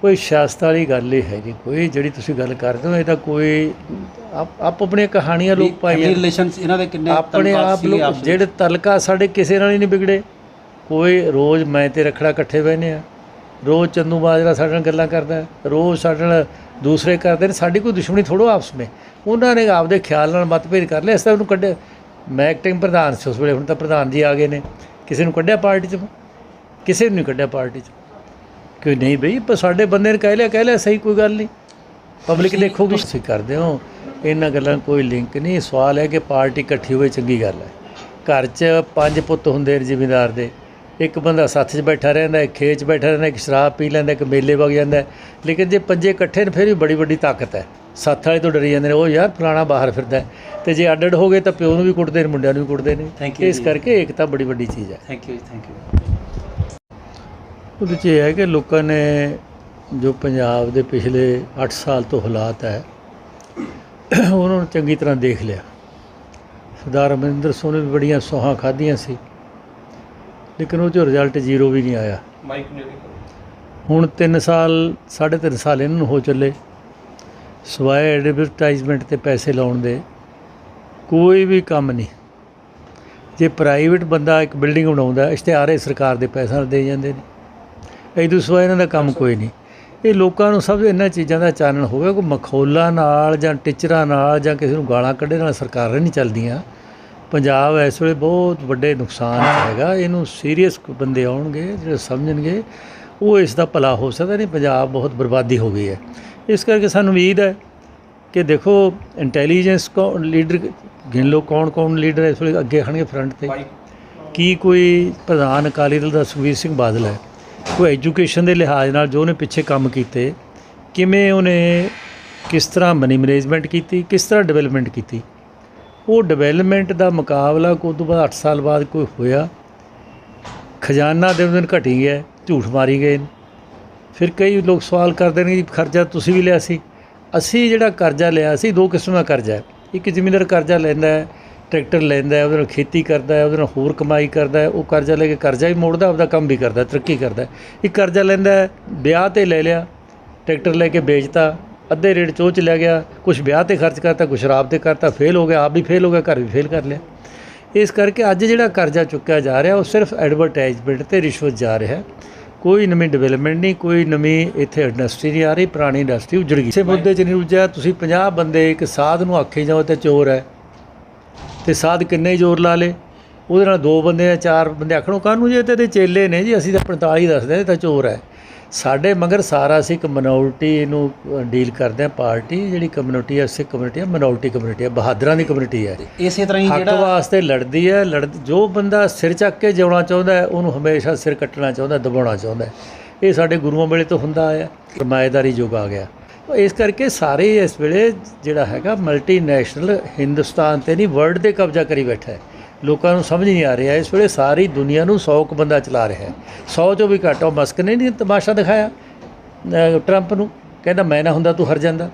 ਕੋਈ ਸਿਆਸਤ ਵਾਲੀ ਗੱਲ ਹੀ ਹੈ ਨਹੀਂ ਕੋਈ ਜਿਹੜੀ ਤੁਸੀਂ ਗੱਲ ਕਰਦੇ ਹੋ ਇਹ ਤਾਂ ਕੋਈ ਆਪ ਆਪ ਆਪਣੀਆਂ ਕਹਾਣੀਆਂ ਲੋਕ ਪਾਈ। ਰਿਲੇਸ਼ਨਸ ਇਹਨਾਂ ਦੇ ਕਿੰਨੇ ਆਪਣੇ ਆਪ ਲੋਕ? ਜਿਹੜੇ ਤਲਕਾ ਸਾਡੇ ਕਿਸੇ ਨਾਲ ਹੀ ਨਹੀਂ ਵਿਗੜੇ। ਕੋਈ ਰੋਜ਼ ਮੈਂ ਤੇ ਰਖੜਾ ਇਕੱਠੇ ਬਹਿਨੇ ਆ ਰੋਜ਼ ਚੰਦੂ ਬਾਜਰਾ ਸਾਡੇ ਨਾਲ ਗੱਲਾਂ ਕਰਦਾ ਰੋਜ਼ ਸਾਡੇ ਨਾਲ ਦੂਸਰੇ ਕਰਦੇ ਨੇ। ਸਾਡੀ ਕੋਈ ਦੁਸ਼ਮਣੀ ਥੋੜੋ ਆਪਸ ਵਿੱਚ। ਉਹਨਾਂ ਨੇ ਆਪਦੇ ਖਿਆਲ ਨਾਲ ਮਤਭੇਦ ਕਰ ਲਿਆ। ਇਸ ਤਰ੍ਹਾਂ ਉਹਨੂੰ ਕੱਢਿਆ। ਮੈਂ ਐਕਟਿੰਗ ਪ੍ਰਧਾਨ ਸੀ ਉਸ ਵੇਲੇ। ਹੁਣ ਤਾਂ ਪ੍ਰਧਾਨ ਜੀ ਆ ਗਏ ਨੇ। ਕਿਸੇ ਨੂੰ ਕੱਢਿਆ ਪਾਰਟੀ 'ਚ? ਕਿਸੇ ਨੂੰ ਨਹੀਂ ਕੱਢਿਆ ਪਾਰਟੀ 'ਚ। ਕਿ ਨਹੀਂ ਬਈ ਪਰ ਸਾਡੇ ਬੰਦੇ ਨੇ ਕਹਿ ਲਿਆ ਕਹਿ ਲਿਆ ਸਹੀ ਕੋਈ ਗੱਲ ਨਹੀਂ। ਪਬਲਿਕ ਦੇਖੋਗੀ ਤੁਸੀਂ ਕਰਦੇ ਹੋ। ਇਹਨਾਂ ਗੱਲਾਂ ਕੋਈ ਲਿੰਕ ਨਹੀਂ। ਸਵਾਲ ਹੈ ਕਿ ਪਾਰਟੀ ਇਕੱਠੀ ਹੋਵੇ ਚੰਗੀ ਗੱਲ ਹੈ। ਘਰ 'ਚ ਪੰਜ ਪੁੱਤ ਹੁੰਦੇ ਨੇ ਜ਼ਿਮੀਂਦਾਰ ਦੇ। ਇੱਕ ਬੰਦਾ ਸੱਥ 'ਚ ਬੈਠਾ ਰਹਿੰਦਾ ਇੱਕ ਖੇਤ 'ਚ ਬੈਠਾ ਰਹਿੰਦਾ ਇੱਕ ਸ਼ਰਾਬ ਪੀ ਲੈਂਦਾ ਇੱਕ ਮੇਲੇ ਵਗ ਜਾਂਦਾ। ਲੇਕਿਨ ਜੇ ਪੰਜੇ ਇਕੱਠੇ ਨੇ ਫਿਰ ਵੀ ਬੜੀ ਵੱਡੀ ਤਾਕਤ ਹੈ। ਸੱਥ ਵਾਲੇ ਤੋਂ ਡਰੀ ਜਾਂਦੇ ਨੇ ਉਹ ਯਾਰ ਫਲਾਣਾ ਬਾਹਰ ਫਿਰਦਾ। ਤੇ ਜੇ ਅੱਡ ਅੱਡ ਹੋ ਗਏ ਤਾਂ ਪਿਓ ਨੂੰ ਵੀ ਕੁੱਟਦੇ ਨੇ ਮੁੰਡਿਆਂ ਨੂੰ ਵੀ ਕੁੱਟਦੇ ਨੇ। ਇਸ ਜੀ। ਕਰਕੇ ਏਕਤਾ ਬੜੀ ਵੱਡੀ ਚੀਜ਼ ਹੈ। ਥੈਂਕ ਯੂ ਥੈਂਕ ਯੂ ਉਹਦੇ 'ਚ ਇਹ ਹੈ ਕਿ ਲੋਕਾਂ ਨੇ ਜੋ ਪੰਜਾਬ ਦੇ ਪਿਛਲੇ 8 ਸਾਲ ਤੋਂ ਹਾਲਾਤ ਹੈ ਉਹਨਾਂ ਨੂੰ ਚੰਗੀ ਤਰ੍ਹਾਂ ਦੇਖ ਲਿਆ। ਸਰਦਾਰ ਅਮਰਿੰਦਰ ਸਿੰਘ ਨੇ ਵੀ ਬੜੀਆਂ ਸੌਹਾਂ ਖਾਧੀਆਂ ਸੀ ਲੇਕਿਨ ਉਹ 'ਚੋਂ ਰਿਜ਼ਲਟ ਜ਼ੀਰੋ ਵੀ ਨਹੀਂ ਆਇਆ। ਹੁਣ 3 ਸਾਲ 3.5 ਸਾਲ ਇਹਨਾਂ ਨੂੰ ਹੋ ਚੱਲੇ। ਸਵਾਏ ਐਡਵਰਟਾਈਜ਼ਮੈਂਟ ਤੇ ਪੈਸੇ ਲਾਉਣ ਦੇ ਕੋਈ ਵੀ ਕੰਮ ਨਹੀਂ। ਜੇ ਪ੍ਰਾਈਵੇਟ ਬੰਦਾ ਇੱਕ ਬਿਲਡਿੰਗ ਬਣਾਉਂਦਾ ਇਸ਼ਤਿਹਾਰੇ ਸਰਕਾਰ ਦੇ ਪੈਸਾ ਨਾਲ ਦੇ ਜਾਂਦੇ ਨੇ। ਇਹ ਦੂਸਰਾ ਇਹਨਾਂ ਦਾ ਕੰਮ ਕੋਈ ਨਹੀਂ। ਇਹ ਲੋਕਾਂ ਨੂੰ ਸਭ ਇਹਨਾਂ ਚੀਜ਼ਾਂ ਦਾ ਚਾਨਣ ਹੋ ਗਿਆ ਕੋਈ ਮਖੌਲਾਂ ਨਾਲ ਜਾਂ ਟੀਚਰਾਂ ਨਾਲ ਜਾਂ ਕਿਸੇ ਨੂੰ ਗਾਲਾਂ ਕੱਢੇ ਨਾਲ ਸਰਕਾਰਾਂ ਨਹੀਂ ਚੱਲਦੀਆਂ। ਪੰਜਾਬ ਇਸ ਵੇਲੇ ਬਹੁਤ ਵੱਡੇ ਨੁਕਸਾਨ ਹੈਗਾ। ਇਹਨੂੰ ਸੀਰੀਅਸ ਬੰਦੇ ਆਉਣਗੇ ਜਿਹੜੇ ਸਮਝਣਗੇ ਉਹ ਇਸ ਦਾ ਭਲਾ ਹੋ ਸਕਦਾ ਨਹੀਂ। ਪੰਜਾਬ ਬਹੁਤ ਬਰਬਾਦੀ ਹੋ ਗਈ ਹੈ। ਇਸ ਕਰਕੇ ਸਾਨੂੰ ਉਮੀਦ ਹੈ ਕਿ ਦੇਖੋ ਇੰਟੈਲੀਜੈਂਸ ਕੋ ਲੀਡਰ ਗਿਣ ਲਓ ਕੌਣ ਕੌਣ ਲੀਡਰ ਇਸ ਵੇਲੇ ਅੱਗੇ ਖੜਨਗੇ ਫਰੰਟ ਤੇ। ਕੀ ਕੋਈ ਪ੍ਰਧਾਨ ਅਕਾਲੀ ਦਲ ਦਾ ਸੁਖਬੀਰ ਸਿੰਘ ਬਾਦਲ ਹੈ? ਕੋਈ ਐਜੂਕੇਸ਼ਨ ਦੇ ਲਿਹਾਜ਼ ਨਾਲ ਜੋ ਉਹਨੇ ਪਿੱਛੇ ਕੰਮ ਕੀਤੇ, ਕਿਵੇਂ ਉਹਨੇ ਕਿਸ ਤਰ੍ਹਾਂ ਮਨੀ ਮੈਨੇਜਮੈਂਟ ਕੀਤੀ, ਕਿਸ ਤਰ੍ਹਾਂ ਡਿਵੈਲਪਮੈਂਟ ਕੀਤੀ। ਉਹ ਡਿਵੈਲਪਮੈਂਟ ਦਾ ਮੁਕਾਬਲਾ ਕੋਈ ਤੋਂ ਬਾਅਦ 8 ਸਾਲ ਬਾਅਦ ਕੋਈ ਹੋਇਆ। ਖਜ਼ਾਨਾ ਦਿਨ ਦਿਨ ਘਟੀ ਗਿਆ, ਝੂਠ ਮਾਰੀ ਗਏ ਨੇ। ਫਿਰ ਕਈ ਲੋਕ ਸਵਾਲ ਕਰਦੇ ਨੇ ਕਿ ਖਰਚਾ ਤੁਸੀਂ ਵੀ ਲਿਆ ਸੀ। ਅਸੀਂ ਜਿਹੜਾ ਕਰਜ਼ਾ ਲਿਆ ਸੀ, ਦੋ ਕਿਸਮ ਦਾ ਕਰਜ਼ਾ ਹੈ। ਇੱਕ ਜ਼ਮੀਨਦਾਰ ਕਰਜ਼ਾ ਲੈਂਦਾ ਹੈ ਟਰੈਕਟਰ ਲੈਂਦਾ ਉਹਦੇ ਨਾਲ ਖੇਤੀ ਕਰਦਾ ਉਹਦੇ ਨਾਲ ਹੋਰ ਕਮਾਈ ਕਰਦਾ ਉਹ ਕਰਜ਼ਾ ਲੈ ਕੇ ਕਰਜ਼ਾ ਹੀ ਮੋੜਦਾ, ਆਪਦਾ ਕੰਮ ਵੀ ਕਰਦਾ, ਤਰੱਕੀ ਕਰਦਾ ਹੈ। ਇੱਕ ਕਰਜ਼ਾ ਲੈਂਦਾ ਵਿਆਹ ਤੇ ਲੈ ਲਿਆ, ਟਰੈਕਟਰ ਲੈ ਕੇ ਵੇਚਤਾ, ਅੱਧੇ ਰੇਟ 'ਚ ਉਹ ਚ ਲੈ ਗਿਆ ਕੁਝ ਵਿਆਹ ਤੇ ਖਰਚ ਕਰਤਾ ਕੁਝ ਸ਼ਰਾਬ ਤੇ ਕਰਤਾ, ਫੇਲ ਹੋ ਗਿਆ, ਆਪ ਵੀ ਫੇਲ ਹੋ ਗਿਆ, ਘਰ ਵੀ ਫੇਲ ਕਰ ਲਿਆ। ਇਸ ਕਰਕੇ ਅੱਜ ਜਿਹੜਾ ਕਰਜ਼ਾ ਚੁੱਕਿਆ ਜਾ ਰਿਹਾ, ਉਹ ਸਿਰਫ ਐਡਵਰਟਾਈਜ਼ਮੈਂਟ ਤੇ ਰਿਸ਼ਵਤ ਜਾ ਰਿਹਾ ਹੈ। ਕੋਈ ਨਵੀਂ ਡਿਵੈਲਪਮੈਂਟ ਨਹੀਂ, ਕੋਈ ਨਵੀਂ ਇੱਥੇ ਇੰਡਸਟਰੀ ਨਹੀਂ ਆ ਰਹੀ, ਪੁਰਾਣੀ ਇੰਡਸਟਰੀ ਉਜੜ ਗਈ। ਇਸੇ ਮੁੱਦੇ 'ਚ ਨਹੀਂ ਉਲਝਿਆ ਤੁਸੀਂ 50 ਬੰਦੇ ਇੱਕ ਸਾਧ ਨੂੰ ਆਖੇ ਜਾਓ ਤੇ ਚੋਰ ਹੈ। ਤੇ ਸਾਧ ਕਿੰਨੇ ਜ਼ੋਰ ਲਾ ਲੇ ਉਹਦੇ ਨਾਲ ਦੋ ਬੰਦੇ ਜਾਂ ਚਾਰ ਬੰਦੇ ਆਖਣੋ ਕਾਹਨੂੰ ਜੇ ਤੇ ਇਹਦੇ ਚੇਲੇ ਨੇ ਜੀ ਅਸੀਂ ਤਾਂ 45 ਦੱਸਦੇ ਇਹ ਤਾਂ ਚੋਰ ਹੈ। ਸਾਡੇ ਮਗਰ ਸਾਰਾ ਅਸੀਂ ਇੱਕ ਮਿਨੋਰਟੀ ਨੂੰ ਡੀਲ ਕਰਦੇ ਹਾਂ ਪਾਰਟੀ ਜਿਹੜੀ ਕਮਿਊਨਿਟੀ ਹੈ ਸਿੱਖ ਕਮਿਊਨਿਟੀ ਹੈ ਮਿਨੋਰਟੀ ਕਮਿਊਨਿਟੀ ਹੈ ਬਹਾਦਰਾਂ ਦੀ ਕਮਿਊਨਿਟੀ ਹੈ ਇਸੇ ਤਰ੍ਹਾਂ ਹੀ ਹੱਕ ਜਿਹੜਾ ਵਾਸਤੇ ਲੜਦੀ ਹੈ ਲੜ ਜੋ ਬੰਦਾ ਸਿਰ ਚੱਕ ਕੇ ਜਿਉਣਾ ਚਾਹੁੰਦਾ ਹੈ ਉਹਨੂੰ ਹਮੇਸ਼ਾ ਸਿਰ ਕੱਟਣਾ ਚਾਹੁੰਦਾ ਦਬਾਉਣਾ ਚਾਹੁੰਦਾ ਇਹ ਸਾਡੇ ਗੁਰੂਆਂ ਵੇਲੇ ਤੋਂ ਹੁੰਦਾ ਆਇਆ ਸਰਮਾਏਦਾਰੀ ਯੁੱਗ ਆ ਗਿਆ। ਇਸ ਕਰਕੇ ਸਾਰੇ ਇਸ ਵੇਲੇ ਜਿਹੜਾ ਹੈਗਾ ਮਲਟੀਨੈਸ਼ਨਲ ਹਿੰਦੁਸਤਾਨ ਤੇ ਨਹੀਂ ਵਰਲਡ ਤੇ ਕਬਜ਼ਾ ਕਰੀ ਬੈਠਾ ਹੈ। ਲੋਕਾਂ ਨੂੰ ਸਮਝ ਨਹੀਂ ਆ ਰਿਹਾ ਇਸ ਵੇਲੇ ਸਾਰੀ ਦੁਨੀਆ ਨੂੰ 100 ਕੁ ਬੰਦਾ ਚਲਾ ਰਿਹਾ ਹੈ। 100 ਚੋਂ ਵੀ ਘੱਟ ਉਹ ਮਸਕ ਨੇ ਨਹੀਂ ਤਮਾਸ਼ਾ ਦਿਖਾਇਆ ਟਰੰਪ ਨੂੰ। ਕਹਿੰਦਾ ਮੈਂ ਨਾ ਹੁੰਦਾ ਤੂੰ ਹਰ ਜਾਂਦਾ।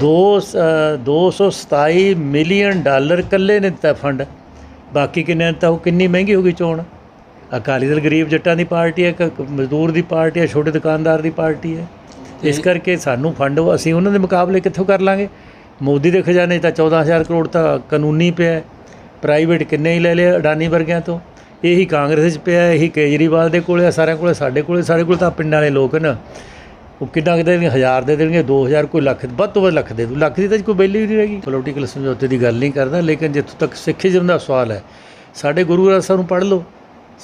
ਦੋ ਅ, 227 ਮਿਲੀਅਨ ਡਾਲਰ ਇਕੱਲੇ ਨੇ ਦਿੱਤਾ ਫੰਡ। ਬਾਕੀ ਕਿੰਨੇ ਦਿੱਤਾ ਉਹ ਕਿੰਨੀ ਮਹਿੰਗੀ ਹੋ ਗਈ ਚੋਣ? ਅਕਾਲੀ ਦਲ ਗਰੀਬ ਜੱਟਾਂ ਦੀ ਪਾਰਟੀ ਹੈ ਇੱਕ ਮਜ਼ਦੂਰ ਦੀ ਪਾਰਟੀ ਹੈ ਛੋਟੇ ਦੁਕਾਨਦਾਰ ਦੀ ਪਾਰਟੀ ਹੈ। ਇਸ ਕਰਕੇ ਸਾਨੂੰ ਫੰਡ ਅਸੀਂ ਉਹਨਾਂ ਦੇ ਮੁਕਾਬਲੇ ਕਿੱਥੋਂ ਕਰ ਲਾਂਗੇ? ਮੋਦੀ ਦੇ ਖਜ਼ਾਨੇ ਤਾਂ 14000 ਕਰੋੜ ਤਾਂ ਕਾਨੂੰਨੀ ਪਿਆ। ਪ੍ਰਾਈਵੇਟ ਕਿੰਨੇ ਹੀ ਲੈ ਲਿਆ ਅਡਾਨੀ ਵਰਗਿਆਂ ਤੋਂ? ਇਹੀ ਕਾਂਗਰਸ 'ਚ ਪਿਆ ਇਹੀ ਕੇਜਰੀਵਾਲ ਦੇ ਕੋਲੇ ਆ, ਸਾਰਿਆਂ ਕੋਲੇ ਸਾਡੇ ਕੋਲੇ ਸਾਡੇ ਕੋਲ ਤਾਂ ਪਿੰਡਾਂ ਵਾਲੇ ਲੋਕ ਨਾ ਉਹ ਕਿੰਨਾ ਕੁ ਦੇਣਗੇ ਹਜ਼ਾਰ ਦੇ ਦੇਣਗੇ 2000 ਕੋਈ ਲੱਖ ਵੱਧ ਤੋਂ ਵੱਧ ਲੱਖ ਦੇ ਦੂ ਲੱਖ ਦੀ ਤਾਂ ਕੋਈ ਵੈਲਿਊ ਨਹੀਂ ਰਹੇਗੀ। ਪੋਲੀਟੀਕਲ ਸਮਝੌਤੇ ਦੀ ਗੱਲ ਨਹੀਂ ਕਰਦਾ ਲੇਕਿਨ ਜਿੱਥੋਂ ਤੱਕ ਸਿੱਖੀਜ਼ਮ ਦਾ ਸਵਾਲ ਹੈ ਸਾਡੇ ਗੁਰੂ ਗ੍ਰੰਥ ਸਾਹਿਬ ਨੂੰ ਪੜ੍ਹ ਲਓ।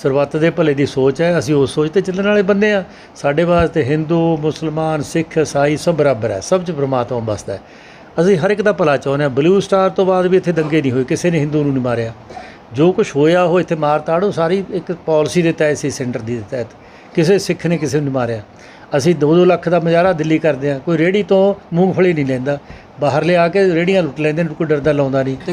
ਸਰਬੱਤ ਦੇ ਭਲੇ ਦੀ ਸੋਚ ਹੈ, ਅਸੀਂ ਉਸ ਸੋਚ ਤੇ ਚੱਲਣ ਵਾਲੇ ਬੰਦੇ ਆ ਸਾਡੇ ਵਾਸਤੇ ਹਿੰਦੂ, ਮੁਸਲਮਾਨ, ਸਿੱਖ, ਈਸਾਈ ਸਭ ਬਰਾਬਰ ਹੈ, ਸਭ 'ਚ ਪ੍ਰਮਾਤਮਾ ਵਸਦਾ ਹੈ। ਅਸੀਂ ਹਰ ਇੱਕ ਦਾ ਭਲਾ ਚਾਹੁੰਦੇ ਹਾਂ। ਬਲੂ ਸਟਾਰ ਤੋਂ ਬਾਅਦ ਵੀ ਇੱਥੇ ਦੰਗੇ ਨਹੀਂ ਹੋਏ, ਕਿਸੇ ਨੇ ਹਿੰਦੂ ਨੂੰ ਨਹੀਂ ਮਾਰਿਆ। ਜੋ ਕੁਝ ਹੋਇਆ, ਉਹ ਇੱਥੇ ਮਾਰ ਤਾੜੋ ਸਾਰੀ ਇੱਕ ਪਾਲਿਸੀ ਦੇ ਤਹਿਤ ਸੀ, ਸੈਂਟਰ ਦੀ ਤਹਿਤ। ਕਿਸੇ ਸਿੱਖ ਨੇ ਕਿਸੇ ਨੂੰ ਨਹੀਂ ਮਾਰਿਆ। ਅਸੀਂ 2-2 ਲੱਖ ਦਾ ਮਜ਼ਾਰਾ ਦਿੱਲੀ ਕਰਦੇ ਹਾਂ। ਕੋਈ ਰੇੜੀ ਤੋਂ ਮੂੰਗਫਲੀ ਨਹੀਂ ਲੈਂਦਾ। ਬਾਹਰ ਲਿਆ ਕੇ ਰੇੜੀਆਂ ਲੁੱਟ ਲੈਂਦੇ ਨੇ, ਕੋਈ ਡਰਦਾ ਲਾਉਂਦਾ ਨਹੀਂ। ਤੇ